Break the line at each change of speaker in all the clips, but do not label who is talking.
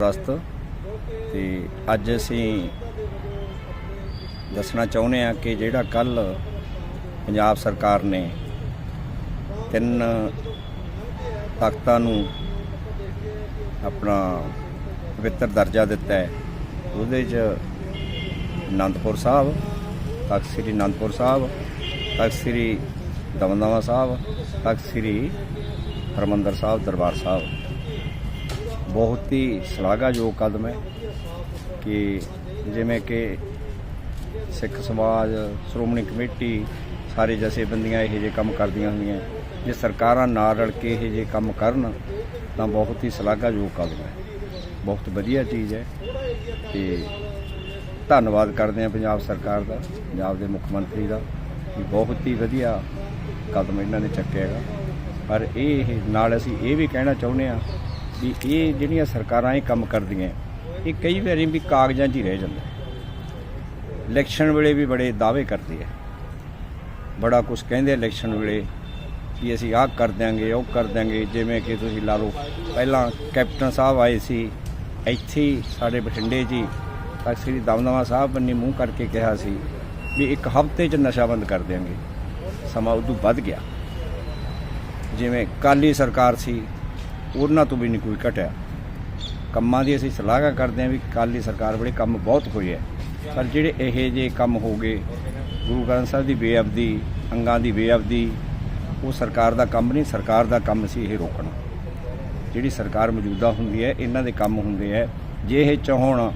ਪ੍ਰਸਤ। ਤੇ ਅੱਜ ਅਸੀਂ ਦੱਸਣਾ ਚਾਹੁੰਦੇ ਆ ਕਿ ਜਿਹੜਾ ਕੱਲ ਪੰਜਾਬ ਸਰਕਾਰ ਨੇ ਤਿੰਨ ਤਖਤਾਂ ਨੂੰ ਆਪਣਾ ਪਵਿੱਤਰ ਦਰਜਾ ਦਿੱਤਾ ਹੈ। ਉਹਦੇ 'ਚ ਅਨੰਦਪੁਰ ਸਾਹਿਬ, ਤਖਤ ਸ੍ਰੀ ਅਨੰਦਪੁਰ ਸਾਹਿਬ, ਤਖਤ ਸ੍ਰੀ ਦਮਦਮਾ ਸਾਹਿਬ, ਤਖਤ ਸ੍ਰੀ ਹਰਮੰਦਰ ਸਾਹਿਬ, ਦਰਬਾਰ ਸਾਹਿਬ। ਬਹੁਤ ਹੀ ਸ਼ਲਾਘਾਯੋਗ ਕਦਮ ਹੈ ਕਿ ਜਿਵੇਂ ਕਿ ਸਿੱਖ ਸਮਾਜ, ਸ਼੍ਰੋਮਣੀ ਕਮੇਟੀ ਸਾਰੇ ਜਥੇਬੰਦੀਆਂ ਇਹੋ ਜਿਹੇ ਕੰਮ ਕਰਦੀਆਂ ਹੁੰਦੀਆਂ ਜੇ ਸਰਕਾਰਾਂ ਨਾਲ ਰਲ ਕੇ ਇਹੋ ਜਿਹੇ ਕੰਮ ਕਰਨ, ਤਾਂ ਬਹੁਤ ਹੀ ਸ਼ਲਾਘਾਯੋਗ ਕਦਮ ਹੈ। ਬਹੁਤ ਵਧੀਆ ਚੀਜ਼ ਹੈ ਤੇ ਧੰਨਵਾਦ ਕਰਦੇ ਹਾਂ ਪੰਜਾਬ ਸਰਕਾਰ ਦਾ, ਪੰਜਾਬ ਦੇ ਮੁੱਖ ਮੰਤਰੀ ਦਾ ਕਿ ਬਹੁਤ ਹੀ ਵਧੀਆ ਕਦਮ ਇਹਨਾਂ ਨੇ ਚੱਕਿਆ ਹੈਗਾ। ਪਰ ਇਹ, ਨਾਲ ਅਸੀਂ ਇਹ ਵੀ ਕਹਿਣਾ ਚਾਹੁੰਦੇ ਹਾਂ ਵੀ ਇਹ ਜਿਹੜੀਆਂ ਸਰਕਾਰਾਂ ਇਹ ਕੰਮ ਕਰਦੀਆਂ, ਇਹ ਕਈ ਵਾਰੀ ਵੀ ਕਾਗਜ਼ਾਂ 'ਚ ਹੀ ਰਹਿ ਜਾਂਦਾ। ਇਲੈਕਸ਼ਨ ਵੇਲੇ ਵੀ ਬੜੇ ਦਾਅਵੇ ਕਰਦੇ ਆ। ਬੜਾ ਕੁਝ ਕਹਿੰਦੇ ਇਲੈਕਸ਼ਨ ਵੇਲੇ ਕਿ ਅਸੀਂ ਆਹ ਕਰ ਦਿਆਂਗੇ, ਉਹ ਕਰ ਦਿਆਂਗੇ। ਜਿਵੇਂ ਕਿ ਤੁਸੀਂ ਲਾ ਲਓ, ਪਹਿਲਾਂ ਕੈਪਟਨ ਸਾਹਿਬ ਆਏ ਸੀ, ਇੱਥੇ ਸਾਡੇ ਬਠਿੰਡੇ 'ਚ ਹੀ ਸ੍ਰੀ ਦਮਦਮਾ ਸਾਹਿਬ ਨੇ ਮੂੰਹ ਕਰਕੇ ਕਿਹਾ ਸੀ ਵੀ ਇੱਕ ਹਫ਼ਤੇ 'ਚ ਨਸ਼ਾ ਬੰਦ ਕਰ ਦਿਆਂਗੇ। ਸਮਾਂ ਉਦੋਂ ਵੱਧ ਗਿਆ। ਜਿਵੇਂ ਕਾਲੀ ਸਰਕਾਰ ਸੀ ਉਹਨਾਂ ਤੋਂ ਵੀ ਨਹੀਂ ਕੋਈ ਘਟਿਆ। ਕੰਮਾਂ ਦੀ ਅਸੀਂ ਸਲਾਹਾਂ ਕਰਦੇ ਹਾਂ ਵੀ ਕਾਲੀ ਸਰਕਾਰ ਵੇਲੇ ਕੰਮ ਬਹੁਤ ਹੋਏ ਹੈ ਪਰ ਜਿਹੜੇ ਇਹ ਜੇ ਕੰਮ ਹੋ ਗਏ, ਗੁਰੂ ਗ੍ਰੰਥ ਸਾਹਿਬ ਦੀ ਬੇਅਬਦੀ, ਅੰਗਾਂ ਦੀ ਬੇਅਬਦੀ, ਉਹ ਸਰਕਾਰ ਦਾ ਕੰਮ ਨਹੀਂ, ਸਰਕਾਰ ਦਾ ਕੰਮ ਸੀ ਇਹ ਰੋਕਣਾ। ਜਿਹੜੀ ਸਰਕਾਰ ਮੌਜੂਦਾ ਹੁੰਦੀ ਹੈ, ਇਹਨਾਂ ਦੇ ਕੰਮ ਹੁੰਦੇ ਹੈ ਜੇ ਇਹ ਚਾਹਣ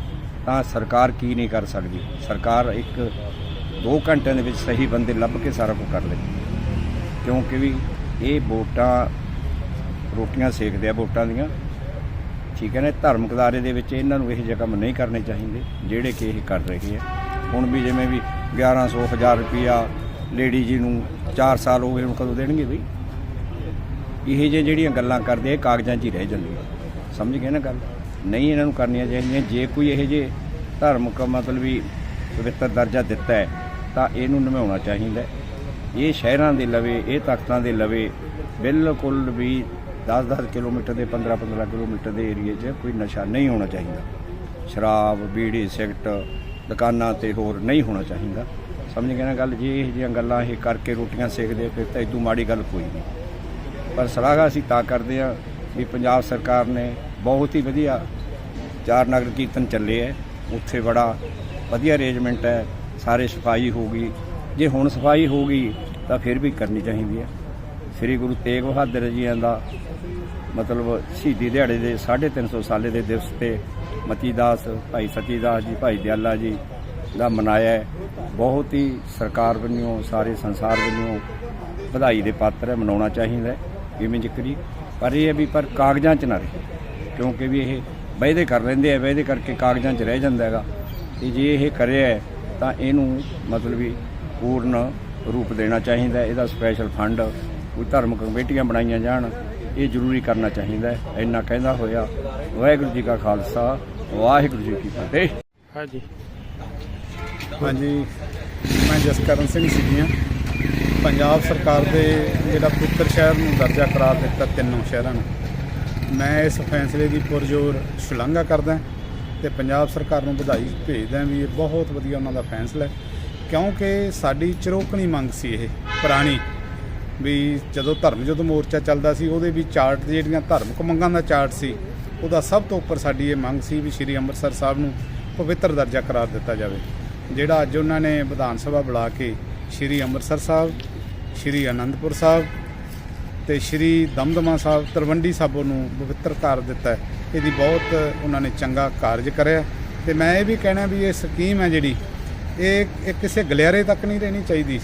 ਤਾਂ ਸਰਕਾਰ ਕੀ ਨਹੀਂ ਕਰ ਸਕਦੀ? ਸਰਕਾਰ ਇੱਕ 2 ਘੰਟਿਆਂ ਦੇ ਵਿੱਚ ਸਹੀ ਬੰਦੇ ਲੱਭ ਕੇ ਸਾਰਾ ਕੁਝ ਕਰ ਲੈਂਦੀ ਕਿਉਂਕਿ ਵੀ ਇਹ ਵੋਟਾਂ ਰੋਟੀਆਂ ਸੇਕਦੇ ਆ ਵੋਟਾਂ ਦੀਆਂ। ਠੀਕ ਹੈ ਨਾ, ਧਾਰਮਿਕ ਅਦਾਰੇ ਦੇ ਵਿੱਚ ਇਹਨਾਂ ਨੂੰ ਇਹ ਜਿਹੇ ਕੰਮ ਨਹੀਂ ਕਰਨੇ ਚਾਹੀਦੇ, ਜਿਹੜੇ ਕਿ ਇਹ ਕਰ ਰਹੇ ਆ। ਹੁਣ ਵੀ ਜਿਵੇਂ ਵੀ 1100 1000 ਰੁਪਿਆ ਲੇਡੀ ਜੀ ਨੂੰ 4 ਸਾਲ ਹੋ ਗਏ, ਹੁਣ ਕਦੋਂ ਦੇਣਗੇ ਬਈ? ਇਹ ਜੇ ਜਿਹੜੀਆਂ ਗੱਲਾਂ ਕਰਦੇ ਆ, ਇਹ ਕਾਗਜ਼ਾਂ 'ਚ ਹੀ ਰਹਿ ਜਾਂਦੀਆਂ। ਸਮਝ ਗਏ ਨਾ ਗੱਲ? ਨਹੀਂ ਇਹਨਾਂ ਨੂੰ ਕਰਨੀਆਂ ਚਾਹੀਦੀਆਂ। ਜੇ ਕੋਈ ਇਹ ਜੇ ਧਾਰਮਿਕ ਮਤਲਬ ਵੀ ਪਵਿੱਤਰ ਦਰਜਾ ਦਿੱਤਾ ਹੈ, ਤਾਂ ਇਹਨੂੰ ਨਿਭਾਉਣਾ ਚਾਹੀਦਾ ਇਹ ਸ਼ਹਿਰਾਂ ਦੇ ਲਵੇ, ਇਹ ਤਖਤਾਂ ਦੇ ਲਵੇ, ਬਿਲਕੁਲ ਵੀ 10-10 ਕਿਲੋਮੀਟਰ ਦੇ 15-15 ਕਿਲੋਮੀਟਰ ਦੇ ਏਰੀਏ 'ਚ ਕੋਈ ਨਸ਼ਾ ਨਹੀਂ ਹੋਣਾ ਚਾਹੀਦਾ। ਸ਼ਰਾਬ, ਬੀੜੀ, ਸਿਗਰਟ ਦੁਕਾਨਾਂ ਤੇ ਹੋਰ ਨਹੀਂ ਹੋਣਾ ਚਾਹੀਦਾ। ਸਮਝ ਗਏ ਨਾ ਗੱਲ? ਜੇ ਇਹ ਜਿਹੀਆਂ ਗੱਲਾਂ ਇਹ ਕਰਕੇ ਰੋਟੀਆਂ ਸੇਕਦੇ ਫਿਰ ਤਾਂ ਇਦੋਂ ਮਾੜੀ ਗੱਲ ਕੋਈ ਨਹੀਂ। ਪਰ ਸਲਾਹ ਅਸੀਂ ਤਾਂ ਕਰਦੇ ਆ ਵੀ ਪੰਜਾਬ ਸਰਕਾਰ ਨੇ ਬਹੁਤ ਹੀ ਵਧੀਆ ਚਾਰ ਨਗਰ ਕੀਰਤਨ ਚੱਲੇ ਐ ਉੱਥੇ ਬੜਾ ਵਧੀਆ ਅਰੇਂਜਮੈਂਟ ਹੈ। ਸਾਰੇ ਸਫ਼ਾਈ ਹੋ ਗਈ। ਜੇ ਹੁਣ ਸਫ਼ਾਈ ਹੋ ਗਈ, ਤਾਂ ਫਿਰ ਵੀ ਕਰਨੀ ਚਾਹੀਦੀ ਹੈ। ਸ੍ਰੀ ਗੁਰੂ ਤੇਗ ਬਹਾਦਰ ਜੀਆਂ ਦਾ ਮਤਲਬ ਸ਼ਹੀਦੀ ਦਿਹਾੜੇ ਦੇ 350 ਸਾਲੇ ਦੇ ਦਿਵਸ ਤੇ ਮਤੀ ਦਾਸ ਭਾਈ ਸਤੀ ਦਾਸ ਜੀ, ਭਾਈ ਦਿਆਲਾ ਜੀ ਦਾ ਮਨਾਇਆ ਬਹੁਤ ਹੀ ਸਰਕਾਰ ਵੱਲੋਂ, ਸਾਰੇ ਸੰਸਾਰ ਵੱਲੋਂ ਵਧਾਈ ਦੇ ਪਾਤਰ ਹੈ, ਮਨਾਉਣਾ ਚਾਹੀਦਾ ਜਿਵੇਂ ਜ਼ਿਕਰੀ? ਪਰ ਇਹ ਹੈ ਵੀ ਪਰ ਕਾਗਜ਼ਾਂ 'ਚ ਨਾ ਰਹੇ, ਕਿਉਂਕਿ ਵੀ ਇਹ ਵਾਅਦੇ ਕਰ ਲੈਂਦੇ ਆ, ਵਾਅਦੇ ਕਰਕੇ ਕਾਗਜ਼ਾਂ 'ਚ ਰਹਿ ਜਾਂਦਾ ਹੈਗਾ। ਤੇ ਜੇ ਇਹ ਕਰਿਆ ਤਾਂ ਇਹਨੂੰ ਮਤਲਬ ਵੀ ਪੂਰਨ ਰੂਪ ਦੇਣਾ ਚਾਹੀਦਾ ਇਹਦਾ ਸਪੈਸ਼ਲ ਫੰਡ ਕੋਈ ਧਰਮਿਕ ਕਮੇਟੀਆਂ ਬਣਾਈਆਂ ਜਾਣ ਇਹ ਜ਼ਰੂਰੀ ਕਰਨਾ ਚਾਹੀਦਾ ਹੈ। ਇੰਨਾ ਕਹਿੰਦਾ ਹੋਇਆ ਵਾਹਿਗੁਰੂ ਜੀ ਕਾ ਖਾਲਸਾ ਵਾਹਿਗੁਰੂ ਜੀ ਕੀ ਫਤਿਹ।
ਹਾਂਜੀ।
ਹਾਂਜੀ ਮੈਂ ਜਸਕਰਨ ਸਿੰਘ ਸੀਗੀਆਂ ਪੰਜਾਬ ਸਰਕਾਰ ਦੇ ਜਿਹੜਾ ਪੁੱਤਰ ਸ਼ਹਿਰ ਨੂੰ ਦਰਜਾ ਕਰਾਰ ਦਿੱਤਾ ਤਿੰਨੋਂ ਸ਼ਹਿਰਾਂ ਨੂੰ। ਮੈਂ ਇਸ ਫੈਸਲੇ ਦੀ ਪੁਰਜ਼ੋਰ ਸ਼ਲਾਘਾ ਕਰਦਾ ਤੇ ਪੰਜਾਬ ਸਰਕਾਰ ਨੂੰ ਵਧਾਈ ਭੇਜਦਾ ਵੀ ਇਹ ਬਹੁਤ ਵਧੀਆ ਉਹਨਾਂ ਦਾ ਫੈਸਲਾ ਹੈ। ਕਿਉਂਕਿ ਸਾਡੀ ਚਿਰੋਕਣੀ ਮੰਗ ਸੀ ਇਹ ਪੁਰਾਣੀ। ਵੀ ਜਦੋਂ ਧਰਮ ਯੁੱਧ ਮੋਰਚਾ ਚੱਲਦਾ ਸੀ, ਉਹਦੇ ਵੀ ਚਾਰਟ ਜਿਹੜੀਆਂ ਧਾਰਮਿਕ ਮੰਗਾਂ ਦਾ ਚਾਰਟ ਸੀ, ਉਹਦਾ ਸਭ ਤੋਂ ਉੱਪਰ ਸਾਡੀ ਇਹ ਮੰਗ ਸੀ ਵੀ ਸ੍ਰੀ ਅੰਮ੍ਰਿਤਸਰ ਸਾਹਿਬ ਨੂੰ ਪਵਿੱਤਰ ਦਰਜਾ ਕਰਾਰ ਦਿੱਤਾ ਜਾਵੇ, ਜਿਹੜਾ ਅੱਜ ਉਹਨਾਂ ਨੇ ਵਿਧਾਨ ਸਭਾ ਬੁਲਾ ਕੇ ਸ੍ਰੀ ਅੰਮ੍ਰਿਤਸਰ ਸਾਹਿਬ, ਸ੍ਰੀ ਅਨੰਦਪੁਰ ਸਾਹਿਬ ਤੇ ਸ੍ਰੀ ਦਮਦਮਾ ਸਾਹਿਬ, ਤਲਵੰਡੀ ਸਾਬੋ ਨੂੰ ਪਵਿੱਤਰ ਕਰ ਦਿੱਤਾ ਇਹਦੀ ਬਹੁਤ ਉਹਨਾਂ ਨੇ ਚੰਗਾ ਕਾਰਜ ਕਰਿਆ। ਤੇ ਮੈਂ ਇਹ ਵੀ ਕਹਿਣਾ ਵੀ ਇਹ ਸਕੀਮ ਹੈ ਜਿਹੜੀ ਇਹ ਕਿਸੇ ਗਲਿਆਰੇ ਤੱਕ ਨਹੀਂ ਰਹਿਣੀ ਚਾਹੀਦੀ।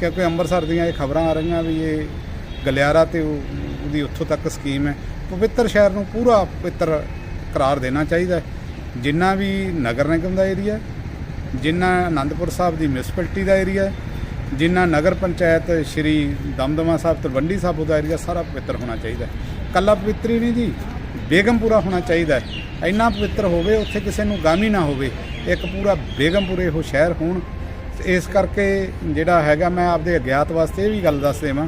ਕਿਉਂਕਿ ਅੰਮ੍ਰਿਤਸਰ ਦੀਆਂ ਇਹ ਖਬਰਾਂ ਆ ਰਹੀਆਂ ਵੀ ਇਹ ਗਲਿਆਰਾ ਤੇ ਉਹਦੀ ਉੱਥੋਂ ਤੱਕ ਸਕੀਮ ਹੈ। ਪਵਿੱਤਰ ਸ਼ਹਿਰ ਨੂੰ ਪੂਰਾ ਪਵਿੱਤਰ ਕਰਾਰ ਦੇਣਾ ਚਾਹੀਦਾ ਹੈ। ਜਿੰਨਾ ਵੀ ਨਗਰ ਨਿਗਮ ਦਾ ਏਰੀਆ ਜਿੰਨਾ ਆਨੰਦਪੁਰ ਸਾਹਿਬ ਦੀ ਮਿਊਨਿਸਪੈਲਿਟੀ ਦਾ ਏਰੀਆ ਜਿੰਨਾ ਨਗਰ ਪੰਚਾਇਤ ਸ਼੍ਰੀ ਦਮਦਮਾ ਸਾਹਿਬ, ਤਲਵੰਡੀ ਸਾਹਿਬ ਦਾ ਏਰੀਆ ਸਾਰਾ ਪਵਿੱਤਰ ਹੋਣਾ ਚਾਹੀਦਾ ਹੈ। ਕੱਲਾ ਪਵਿੱਤਰ ਨਹੀਂ ਜੀ ਬੇਗਮਪੁਰਾ ਹੋਣਾ ਚਾਹੀਦਾ ਹੈ। ਇੰਨਾ ਪਵਿੱਤਰ ਹੋਵੇ, ਉੱਥੇ ਕਿਸੇ ਨੂੰ ਗਾਮੀ ਨਾ ਹੋਵੇ। ਇੱਕ ਪੂਰਾ ਬੇਗਮਪੁਰੇ ਉਹ ਸ਼ਹਿਰ ਹੋਣ ਇਸ ਕਰਕੇ ਜਿਹੜਾ ਹੈਗਾ ਮੈਂ ਆਪਦੇ ਅਗਿਆਤ ਵਾਸਤੇ ਇਹ ਵੀ ਗੱਲ ਦੱਸ ਦੇਵਾਂ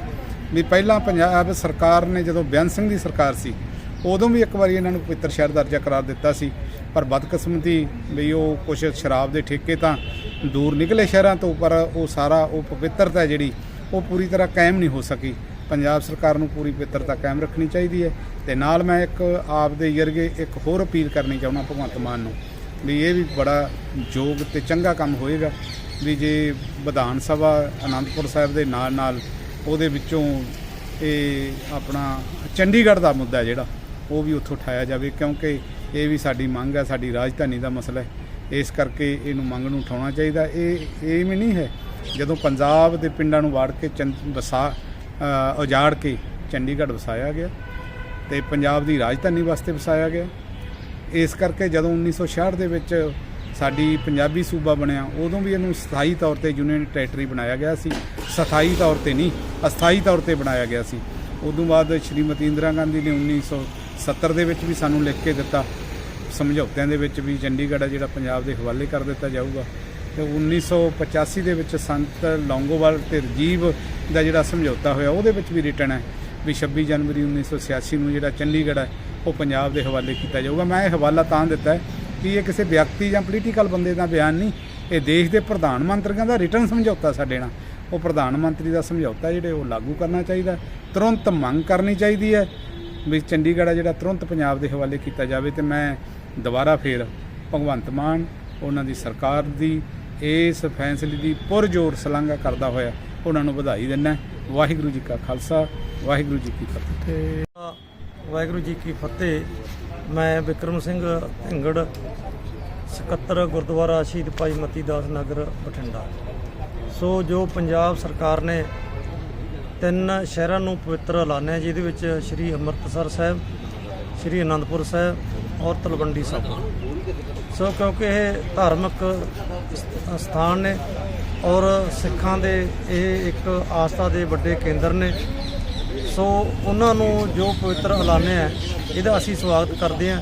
ਵੀ ਪਹਿਲਾਂ ਪੰਜਾਬ ਸਰਕਾਰ ਨੇ ਜਦੋਂ ਬੇਅੰਤ ਸਿੰਘ ਦੀ ਸਰਕਾਰ ਸੀ, ਉਦੋਂ ਵੀ ਇੱਕ ਵਾਰੀ ਇਹਨਾਂ ਨੂੰ ਪਵਿੱਤਰ ਸ਼ਹਿਰ ਦਰਜਾ ਕਰਾਰ ਦਿੱਤਾ ਸੀ, ਪਰ ਬਦਕਿਸਮਤੀ ਵੀ ਉਹ ਕੁਝ ਸ਼ਰਾਬ ਦੇ ਠੇਕੇ ਤਾਂ ਦੂਰ ਨਿਕਲੇ ਸ਼ਹਿਰਾਂ ਤੋਂ, ਪਰ ਉਹ ਸਾਰਾ ਉਹ ਪਵਿੱਤਰਤਾ ਜਿਹੜੀ, ਉਹ ਪੂਰੀ ਤਰ੍ਹਾਂ ਕਾਇਮ ਨਹੀਂ ਹੋ ਸਕੀ। ਪੰਜਾਬ ਸਰਕਾਰ ਨੂੰ ਪੂਰੀ ਪਵਿੱਤਰਤਾ ਕਾਇਮ ਰੱਖਣੀ ਚਾਹੀਦੀ ਹੈ ਤੇ ਨਾਲ ਮੈਂ ਇੱਕ ਆਪ ਦੇ ਜਰਗੇ ਇੱਕ ਹੋਰ ਅਪੀਲ ਕਰਨੀ ਚਾਹੁੰਦਾ ਭਗਵੰਤ ਮਾਨ ਨੂੰ ਵੀ ਇਹ ਵੀ ਬੜਾ ਯੋਗ ਤੇ ਚੰਗਾ ਕੰਮ ਹੋਏਗਾ। ਵੀ ਜੇ ਵਿਧਾਨ ਸਭਾ ਆਨੰਦਪੁਰ ਸਾਹਿਬ ਦੇ ਨਾਲ ਨਾਲ ਉਹਦੇ ਵਿੱਚੋਂ ਇਹ ਆਪਣਾ ਚੰਡੀਗੜ੍ਹ ਦਾ ਮੁੱਦਾ ਜਿਹੜਾ, ਉਹ ਵੀ ਉੱਥੋਂ ਉਠਾਇਆ ਜਾਵੇ, ਕਿਉਂਕਿ ਇਹ ਵੀ ਸਾਡੀ ਮੰਗ ਹੈ, ਸਾਡੀ ਰਾਜਧਾਨੀ ਦਾ ਮਸਲਾ ਹੈ। ਇਸ ਕਰਕੇ ਇਹਨੂੰ ਮੰਗ ਨੂੰ ਉਠਾਉਣਾ ਚਾਹੀਦਾ। ਇਹ ਇਹ ਵੀ ਨਹੀਂ ਹੈ, ਜਦੋਂ ਪੰਜਾਬ ਦੇ ਪਿੰਡਾਂ ਨੂੰ ਵਾੜ ਕੇ ਚੰਦ ਵਸਾ ਉਜਾੜ ਕੇ ਚੰਡੀਗੜ੍ਹ ਵਸਾਇਆ ਗਿਆ ਤੇ ਪੰਜਾਬ ਦੀ ਰਾਜਧਾਨੀ ਵਾਸਤੇ ਵਸਾਇਆ ਗਿਆ। ਇਸ ਕਰਕੇ ਜਦੋਂ 1966 ਦੇ ਵਿੱਚ ਸਾਡੀ ਪੰਜਾਬੀ ਸੂਬਾ ਬਣਿਆ, ਉਦੋਂ ਵੀ ਇਹਨੂੰ ਸਥਾਈ ਤੌਰ ਤੇ ਯੂਨੀਅਨ ਟੈਰੀਟਰੀ ਬਣਾਇਆ ਗਿਆ ਸੀ। ਸਥਾਈ ਤੌਰ ਤੇ ਨਹੀਂ, ਅਸਥਾਈ ਤੌਰ ਤੇ ਬਣਾਇਆ ਗਿਆ ਸੀ। ਉਦੋਂ ਬਾਅਦ ਸ਼੍ਰੀਮਤੀ ਇੰਦਰਾ ਗਾਂਧੀ ਨੇ 1970 ਦੇ ਵਿੱਚ ਵੀ ਸਾਨੂੰ ਲਿਖ ਕੇ ਦਿੱਤਾ। ਸਮਝੌਤਿਆਂ ਦੇ ਵਿੱਚ ਵੀ ਚੰਡੀਗੜ੍ਹ ਆ ਜਿਹੜਾ ਪੰਜਾਬ ਦੇ ਹਵਾਲੇ ਕਰ ਦਿੱਤਾ ਜਾਊਗਾ। ਤੇ 1985 ਦੇ ਵਿੱਚ ਸੰਤ ਲੌਂਗੋਵਾਲ ਤੇ ਰਜੀਵ ਦਾ ਜਿਹੜਾ ਸਮਝੌਤਾ ਹੋਇਆ, ਉਹਦੇ ਵਿੱਚ ਵੀ ਰਿਟਨ ਹੈ। ਵੀ 26 ਜਨਵਰੀ 1986 ਨੂੰ ਜਿਹੜਾ ਚੰਡੀਗੜ੍ਹ ਹੈ, ਉਹ ਪੰਜਾਬ ਦੇ ਹਵਾਲੇ ਕੀਤਾ ਜਾਊਗਾ। ਮੈਂ ਇਹ ਹਵਾਲਾ ਤਾਂ ਦਿੱਤਾ ਹੈ ਇਹ ਕਿਸੇ ਵਿਅਕਤੀ ਜਾਂ ਪੋਲੀਟੀਕਲ ਬੰਦੇ ਦਾ ਬਿਆਨ ਨਹੀਂ? ਇਹ ਦੇਸ਼ ਦੇ ਪ੍ਰਧਾਨ ਮੰਤਰੀਆਂ ਦਾ ਰਿਟਰਨ ਸਮਝੌਤਾ ਸਾਡੇ ਨਾਲ। ਉਹ ਪ੍ਰਧਾਨ ਮੰਤਰੀ ਦਾ ਸਮਝੌਤਾ ਜਿਹੜੇ ਉਹ ਲਾਗੂ ਕਰਨਾ ਚਾਹੀਦਾ ਤੁਰੰਤ ਮੰਗ ਕਰਨੀ ਚਾਹੀਦੀ ਹੈ ਵੀ ਚੰਡੀਗੜ੍ਹ ਆ ਜਿਹੜਾ ਤੁਰੰਤ ਪੰਜਾਬ ਦੇ ਹਵਾਲੇ ਕੀਤਾ ਜਾਵੇ ਤੇ ਮੈਂ ਦੁਬਾਰਾ ਫੇਰ ਭਗਵੰਤ ਮਾਨ, ਉਹਨਾਂ ਦੀ ਸਰਕਾਰ ਦੀ ਇਸ ਫੈਸਲੇ ਦੀ ਪੁਰਜੋਰ ਸ਼ਲਾਘਾ ਕਰਦਾ ਹੋਇਆ ਉਹਨਾਂ ਨੂੰ ਵਧਾਈ ਦਿੰਦਾ ਵਾਹਿਗੁਰੂ ਜੀ ਕਾ ਖਾਲਸਾ, ਵਾਹਿਗੁਰੂ ਜੀ ਕੀ ਫਤਿਹ।
ਵਾਹਿਗੁਰੂ ਜੀ ਕੀ ਫਤਿਹ। ਮੈਂ ਵਿਕਰਮ ਸਿੰਘ ਢਿੰਗੜ ਸਕੱਤਰ ਗੁਰਦੁਆਰਾ ਸ਼ਹੀਦ ਭਾਈ ਮਤੀ ਦਾਸ ਨਗਰ ਬਠਿੰਡਾ। ਸੋ ਜੋ ਪੰਜਾਬ ਸਰਕਾਰ ਨੇ ਤਿੰਨ ਸ਼ਹਿਰਾਂ ਨੂੰ ਪਵਿੱਤਰ ਐਲਾਨਿਆ ਜਿਹਦੇ ਵਿੱਚ ਸ੍ਰੀ ਅੰਮ੍ਰਿਤਸਰ ਸਾਹਿਬ, ਸ੍ਰੀ ਅਨੰਦਪੁਰ ਸਾਹਿਬ ਔਰ ਤਲਵੰਡੀ ਸਾਹਿਬ। ਸੋ ਕਿਉਂਕਿ ਇਹ ਧਾਰਮਿਕ ਸ- ਸਥਾਨ ਨੇ ਔਰ ਸਿੱਖਾਂ ਦੇ ਇਹ ਇੱਕ ਆਸਥਾ ਦੇ ਵੱਡੇ ਕੇਂਦਰ ਨੇ, ਸੋ ਉਹਨਾਂ ਨੂੰ ਜੋ ਪਵਿੱਤਰ ਐਲਾਨਿਆ ਹੈ ਇਹਦਾ ਅਸੀਂ ਸਵਾਗਤ ਕਰਦੇ ਹਾਂ।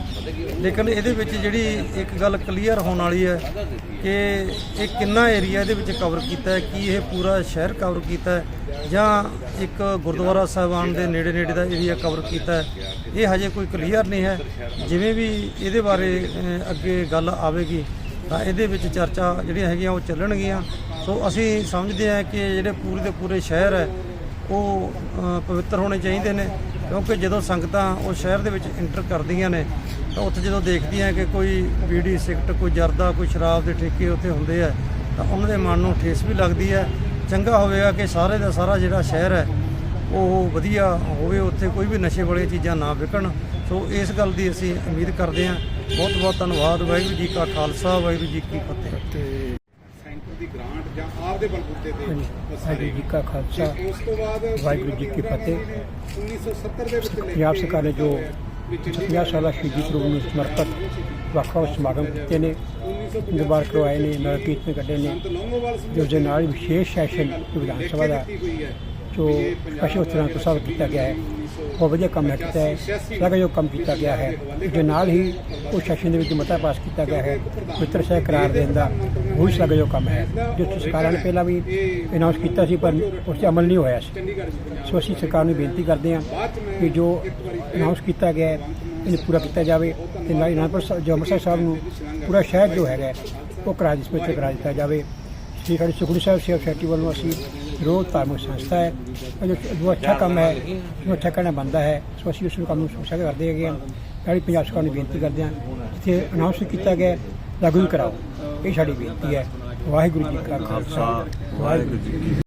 ਲੇਕਿਨ ਇਹਦੇ ਵਿੱਚ ਜਿਹੜੀ ਇੱਕ ਗੱਲ ਕਲੀਅਰ ਹੋਣ ਵਾਲੀ ਹੈ ਕਿ ਇਹ ਕਿੰਨਾ ਏਰੀਆ ਇਹਦੇ ਵਿੱਚ ਕਵਰ ਕੀਤਾ ਹੈ, ਕੀ ਇਹ ਪੂਰਾ ਸ਼ਹਿਰ ਕਵਰ ਕੀਤਾ ਹੈ ਜਾਂ ਇੱਕ ਗੁਰਦੁਆਰਾ ਸਾਹਿਬਾਨ ਦੇ ਨੇੜੇ ਨੇੜੇ ਦਾ ਏਰੀਆ ਕਵਰ ਕੀਤਾ ਹੈ। ਇਹ ਹਜੇ ਕੋਈ ਕਲੀਅਰ ਨਹੀਂ ਹੈ। ਜਿਵੇਂ ਵੀ ਇਹਦੇ ਬਾਰੇ ਅੱਗੇ ਗੱਲ ਆਵੇਗੀ, ਤਾਂ ਇਹਦੇ ਵਿੱਚ ਚਰਚਾ ਜਿਹੜੀਆਂ ਹੈਗੀਆਂ ਉਹ ਚੱਲਣਗੀਆਂ। ਸੋ ਅਸੀਂ ਸਮਝਦੇ ਹਾਂ ਕਿ ਜਿਹੜੇ ਪੂਰੇ ਦੇ ਪੂਰੇ ਸ਼ਹਿਰ ਹੈ, ਉਹ ਪਵਿੱਤਰ ਹੋਣੇ ਚਾਹੀਦੇ ਨੇ। ਕਿਉਂਕਿ ਜਦੋਂ ਸੰਗਤਾਂ ਉਹ ਸ਼ਹਿਰ ਦੇ ਵਿੱਚ ਇੰਟਰ ਕਰਦੀਆਂ ਨੇ, ਤਾਂ ਉੱਥੇ ਜਦੋਂ ਦੇਖਦੀਆਂ ਕਿ ਕੋਈ ਬੀੜੀ ਸਿਗਰਟ ਕੋਈ ਜਰਦਾ, ਕੋਈ ਸ਼ਰਾਬ ਦੇ ਠੇਕੇ ਉੱਥੇ ਹੁੰਦੇ ਆ, ਤਾਂ ਉਹਨਾਂ ਦੇ ਮਨ ਨੂੰ ਠੇਸ ਵੀ ਲੱਗਦੀ ਹੈ। ਚੰਗਾ ਹੋਵੇਗਾ ਕਿ ਸਾਰੇ ਦਾ ਸਾਰਾ ਜਿਹੜਾ ਸ਼ਹਿਰ ਹੈ, ਉਹ ਵਧੀਆ ਹੋਵੇ, ਉੱਥੇ ਕੋਈ ਵੀ ਨਸ਼ੇ ਵਾਲੀਆਂ ਚੀਜ਼ਾਂ ਨਾ ਵਿਕਣ। ਸੋ ਇਸ ਗੱਲ ਦੀ ਅਸੀਂ ਉਮੀਦ ਕਰਦੇ ਹਾਂ। ਬਹੁਤ ਬਹੁਤ ਧੰਨਵਾਦ। ਵਾਹਿਗੁਰੂ ਜੀ ਕਾ ਖਾਲਸਾ, ਵਾਹਿਗੁਰੂ ਜੀ ਕੀ ਫਤਿਹ।
ਦੀ ਗ੍ਰਾਂਟ ਜਾਂ ਆਪਦੇ ਬਲਬੂਤੇ ਤੇ
ਵਾਹਿਗੁਰੂ ਜੀ ਕਾ ਖਾਲਸਾ।
ਉਸ ਤੋਂ ਬਾਅਦ
ਵਾਹਿਗੁਰੂ ਜੀ ਕੀ ਫਤਿਹ।
1970 ਦੇ ਵਿੱਚ
ਪੰਜਾਬ ਸਰਕਾਰ ਨੇ ਜੋ 50 ਸਾਲਾ ਸ਼ਹੀਦੀ ਸਰੂਪ ਨੂੰ ਸਮਰਪਿਤ ਵੱਖ ਵੱਖ ਸਮਾਗਮ ਕੀਤੇ ਨੇ ਦੁਬਾਰ ਕਰਵਾਏ ਨੇ ਨਗਰ ਕੀਰਤਨ ਕੱਢੇ ਨੇ ਜਿਸ ਦੇ ਨਾਲ ਵਿਸ਼ੇਸ਼ ਸੈਸ਼ਨ ਵਿਧਾਨ ਸਭਾ ਦਾ ਜੋ ਸਪੈਸ਼ਲ ਤਰ੍ਹਾਂ ਤੋਂ ਸਭ ਕੀਤਾ ਗਿਆ ਹੈ। ਬਹੁਤ ਵਧੀਆ ਕੰਮ ਹੈ ਕੀਤਾ ਹੈ। ਲਗਾ ਜੋ ਕੰਮ ਕੀਤਾ ਗਿਆ ਹੈ। ਦੇ ਨਾਲ ਹੀ ਉਹ ਸੈਸ਼ਨ ਦੇ ਵਿੱਚ ਮਤਾ ਪਾਸ ਕੀਤਾ ਗਿਆ ਹੈ। ਮਿੱਤਰ ਸਹਿ ਕਰਾਰ ਦੇਣ ਦਾ ਉਹ ਹੀ ਜੋ ਕੰਮ ਹੈ। ਜੋ ਸਰਕਾਰਾਂ ਨੇ ਪਹਿਲਾਂ ਵੀ ਅਨਾਉਂਸ ਕੀਤਾ ਸੀ, ਪਰ ਉਸ 'ਤੇ ਅਮਲ ਨਹੀਂ ਹੋਇਆ ਸੀ। ਸੋ ਅਸੀਂ ਸਰਕਾਰ ਨੂੰ ਬੇਨਤੀ ਕਰਦੇ ਹਾਂ ਕਿ ਜੋ ਅਨਾਉਂਸ ਕੀਤਾ ਗਿਆ ਹੈ, ਇਹਨੂੰ ਪੂਰਾ ਕੀਤਾ ਜਾਵੇ ਤੇ ਨਾਲ ਅਨੰਦਪੁਰ ਸਾਹਿਬ ਜੋ ਅੰਮ੍ਰਿਤਸਰ ਸਾਹਿਬ ਨੂੰ ਪੂਰਾ ਸ਼ਹਿਰ ਜੋ ਹੈਗਾ ਉਹ ਕਰਾ ਜਿਸ ਵਿੱਚ ਕਰਾ ਦਿੱਤਾ ਜਾਵੇ। ਸ੍ਰੀ ਹਰਿ ਸੁਖਮਨੀ ਸਾਹਿਬ ਸੇਵਾ ਸੋਸਾਇਟੀ ਵੱਲੋਂ ਅਸੀਂ ਵਿਰੋਧ ਧਾਰਮਿਕ ਸੰਸਥਾ ਹੈ ਜੋ ਜੋ ਅੱਛਾ ਕੰਮ ਹੈ, ਜੋ ਅੱਛਾ ਕਰਨਾ ਬੰਦਾ ਹੈ, ਸੋ ਅਸੀਂ ਉਸ ਨੂੰ ਕੰਮ ਨੂੰ ਸੁਸਾਇਡ ਕਰਦੇ ਹੈਗੇ ਹਾਂ। ਸਾਡੀ ਪੰਜਾਬ ਸਰਕਾਰ ਨੂੰ ਬੇਨਤੀ ਕਰਦੇ ਹਾਂ, ਜਿੱਥੇ ਅਨਾਉਂਸ ਕੀਤਾ ਗਿਆ ਲਾਗੂ ਵੀ ਕਰਾਓ। ਇਹ ਸਾਡੀ ਬੇਨਤੀ ਹੈ। ਵਾਹਿਗੁਰੂ ਜੀ ਕਾ ਖਾਲਸਾ। ਵਾਹਿਗੁਰੂ ਜੀ